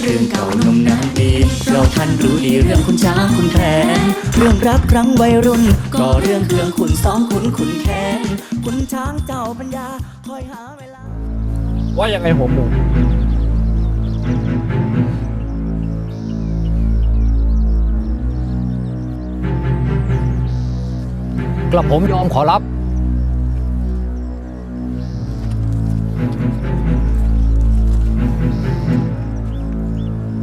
เรื่องเก่านมนานปีเราท่านรู้ดีเรื่องคุณช้างคุณแผนเรื่องรักครั้งวัยรุ่น ก็เรื่องเครื่องคุณสองคุณคุณแค้นคุณช้างเจ้าปัญญาคอยหาเวลา ว่ายังไงหัวหมูกระผมยอมขอรับ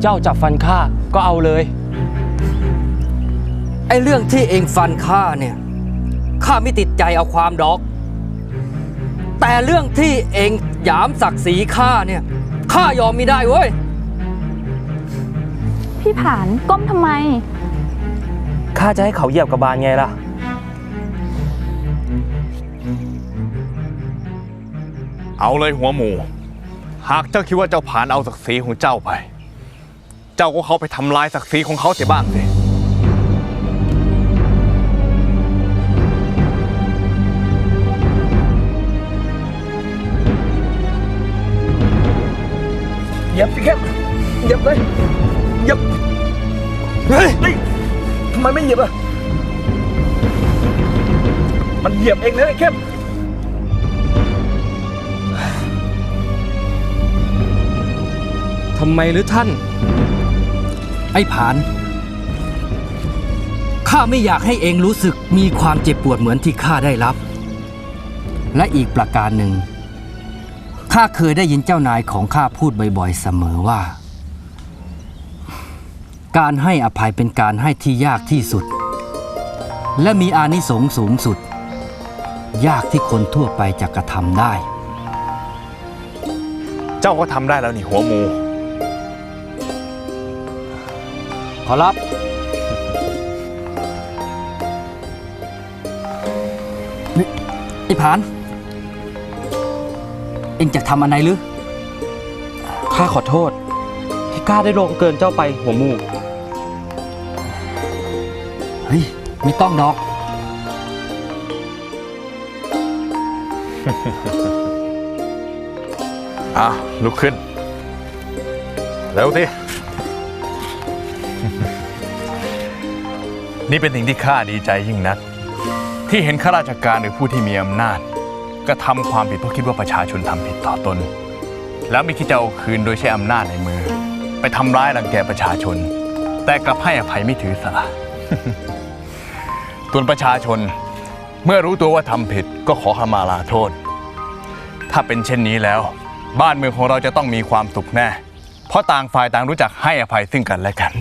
เจ้าจับฟันข้าก็เอาเลย ไอ้เรื่องที่เองฟันข้าเนี่ยข้าไม่ติดใจเอาความดอก แต่เรื่องที่เองหยามศักดิ์ศรีข้าเนี่ยข้ายอมไม่ได้เว้ย พี่ผานก้มทำไม ข้าจะให้เขาเหยียบกระบาลไงล่ะ เอาเลยหัวหมู หากเจ้าคิดว่าเจ้าผานเอาศักดิ์ศรีของเจ้าไป เจ้าก็เข้าไปทำลายศักดิ์ศรีของเขาเสียบ้างสิ เหยียบสิเข้มเหยียบเลยเหยียบเฮ้ยทำไมไม่เหยียบอะ มันเหยียบเองนะไอ้เข้มทำไมหรือท่าน ไอ้ผาน ข้าไม่อยากให้เองรู้สึกมีความเจ็บปวดเหมือนที่ข้าได้รับ และอีกประการหนึ่ง ข้าเคยได้ยินเจ้านายของข้าพูดบ่อยๆเสมอว่า การให้อภัยเป็นการให้ที่ยากที่สุด และมีอานิสงส์สูงสุด ยากที่คนทั่วไปจะกระทำได้ เจ้าก็ทำได้แล้วนี่หัวหมู ขอรับ นี่ไอ้ผาน เอ็งจะทำอะไรหรือ ข้าขอโทษ ที่ข้าได้ลงเกินเจ้าไปหัวหมูเฮ้ย ไม่ต้องดอก อะลุกขึ้น เร็วสิ นี่เป็นสิ่งที่ข้าดีใจยิ่งนัก ที่เห็นข้าราชการหรือผู้ที่มีอำนาจกระทำความผิดเพราะคิดว่าประชาชนทำผิดต่อตน แล้วไม่คิดจะเอาคืนโดยใช้อำนาจในมือ ไปทำร้ายรังแกประชาชน แต่กลับให้อภัยไม่ถือสาส่วนประชาชนเมื่อรู้ตัวว่าทำผิดก็ขอขมาลาโทษ ถ้าเป็นเช่นนี้แล้ว บ้านเมืองของเราจะต้องมีความสุขแน่ เพราะต่างฝ่ายต่างรู้จักให้อภัยซึ่งกันและกัน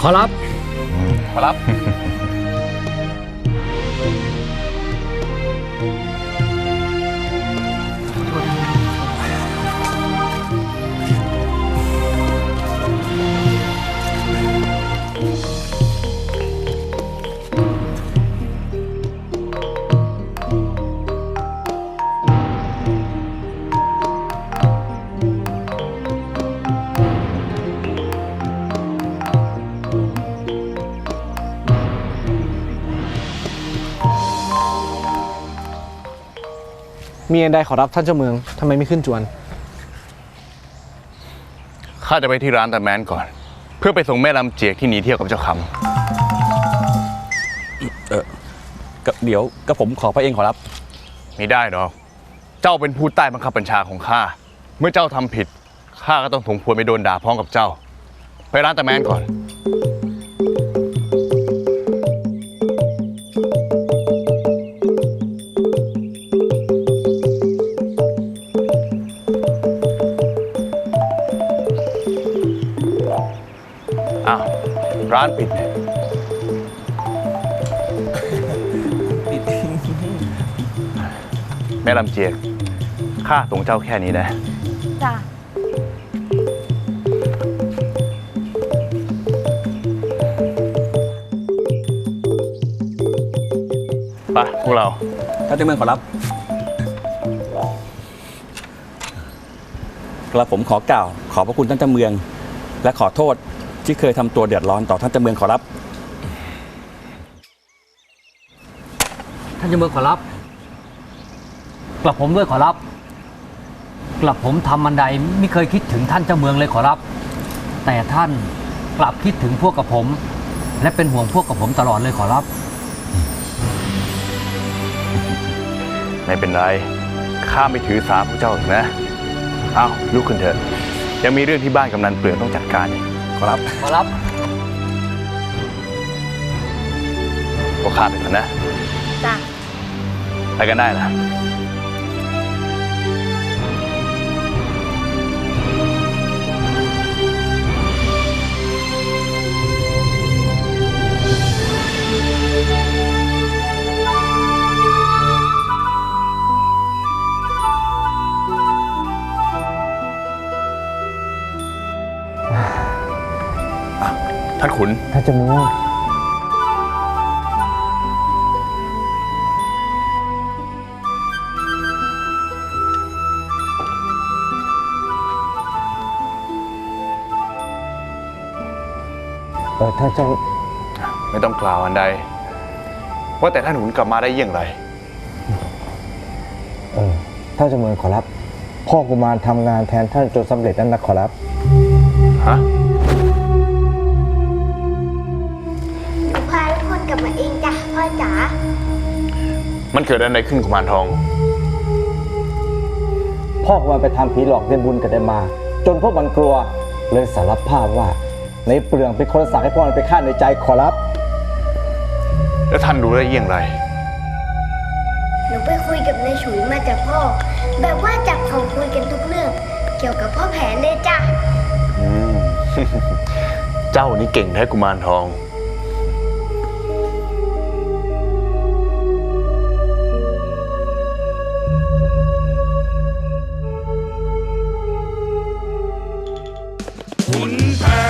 ขอรับ ขอรับ มีอันใดขอรับท่านเจ้าเมืองทำไมไม่ขึ้นจวน ข้าจะไปที่ร้านตาแมนก่อน เพื่อไปส่งแม่ลำเจียกที่หนีเที่ยวกับเจ้าคก็เดี๋ยวก็ผมขอไปเองขอรับำไม่ได้หรอก เจ้าเป็นผู้ใต้บังคับบัญชาของข้า เมื่อเจ้าทำผิด ข้าก็ต้องสมควรไปโดนด่าพร้อมกับเจ้า ไปร้านตาแมนก่อน อ้าวร้านปิดเนี่ยแม่ลำเจียกข้าส่งเจ้าแค่นี้นะ จ้ะไปพวกเรา ท่านเจ้าเมืองขอรับกระผมขอกล่าว ขอบพระคุณท่านเจ้าเมือง และขอโทษ ที่เคยทำตัวเดือดร้อนต่อท่านเจ้าเมืองขอรับ ท่านเจ้าเมืองขอรับ กลับผมด้วยขอรับ กลับผมทำบันไดไม่เคยคิดถึงท่านเจ้าเมืองเลยขอรับ แต่ท่านกลับคิดถึงพวกกับผม และเป็นห่วงพวกกับผมตลอดเลยขอรับ ไม่เป็นไร ข้าไม่ถือสาพระเจ้าหรอกนะ เอาลุกขึ้นเถอะ ยังมีเรื่องที่บ้านกำนันเปลือกต้องจัดการอีก ครับ ขอรับพวกข้าไปก่อนนะ จ้ะ ไปกันได้นะ ท่านขุน ท่านเจะเมืองเออท่านเจ้าไม่ต้องกล่าวอันใด ว่าแต่ท่านขุนกลับมาได้เยี่ยงไร เออท่านเจะเมืองขอรับ พ่อกุมารทำงานแทนท่านจนสำเร็จนั่นนะขอรับ ฮะ กคนกลับมาเองจ้ะพ่อจ๋า มันเกิดอะไรขึ้นกุมารทอง พ่อกุมารไปทำผีหลอกเล่นบุญกันได้มา จนพวกมันกลัวเลยสารภาพว่า ในเปลืองเป็นคนสั่งให้พ่อมันไปฆ่าในใจขอรับ แล้วท่านรู้ได้เยี่ยงไร หนูไปคุยกับนายฉุยมาจากพ่อ แบบว่าจับเขาคุยกันทุกเรื่อง เกี่ยวกับพ่อแผนเลยจ้ะอืมเจ้านี่เก่งแท้กุมารทอง คุณแพ้